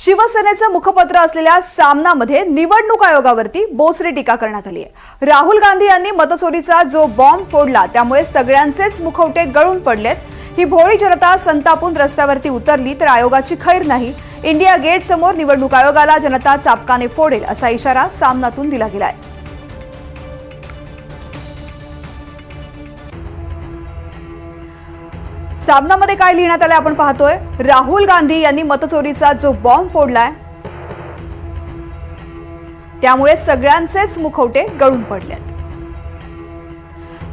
शिवसेनेचं मुखपत्र असलेल्या सामनामध्ये निवडणूक आयोगावरती बोचरी टीका करण्यात आली आहे. राहुल गांधी यांनी मतचोरीचा जो बॉम्ब फोडला त्यामुळे सगळ्यांचेच मुखवटे गळून पडलेत. ही भोळी जनता संतापून रस्त्यावरती उतरली तर आयोगाची खैर नाही. इंडिया गेट समोर निवडणूक आयोगाला जनता चापकाने फोडेल असा इशारा सामनातून दिला गेला आहे सामनामध्ये काय लिहिण्यात आलं आपण पाहतोय. राहुल गांधी यांनी मतचोरीचा जो बॉम्ब फोडलाय त्यामुळे सगळ्यांचेच मुखवटे गळून पडलेत.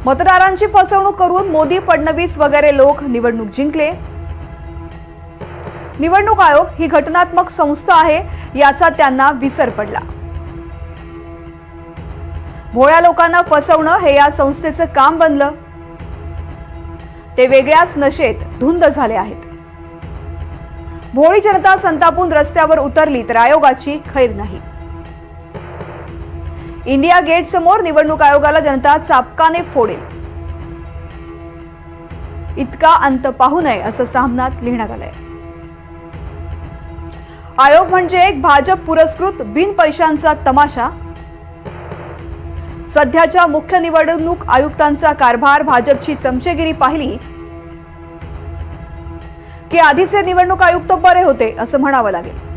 मतदारांची फसवणूक करून मोदी फडणवीस वगैरे लोक निवडणूक जिंकले. निवडणूक आयोग ही घटनात्मक संस्था आहे याचा त्यांना विसर पडला. भोळ्या लोकांना फसवणं हे या संस्थेचं काम बनलं. ते वेगळ्याच नशेत धुंद झाले आहेत. भोळी जनता संतापून रस्त्यावर उतरली तर आयोगाची खैर नाही. इंडिया गेट समोर निवडणूक आयोगाला जनता चापकाने फोडेल. इतका अंत पाहू नये असं सामनात लिहिण्यात आलंय. आयोग म्हणजे एक भाजप पुरस्कृत बिन पैशांचा तमाशा सध्याच्या मुख्य निवडणूक आयुक्तांचा कारभार भाजपची चमचेगिरी पाहिली. की आधीचे निवडणूक आयुक्त बरे होते असं म्हणावं लागेल.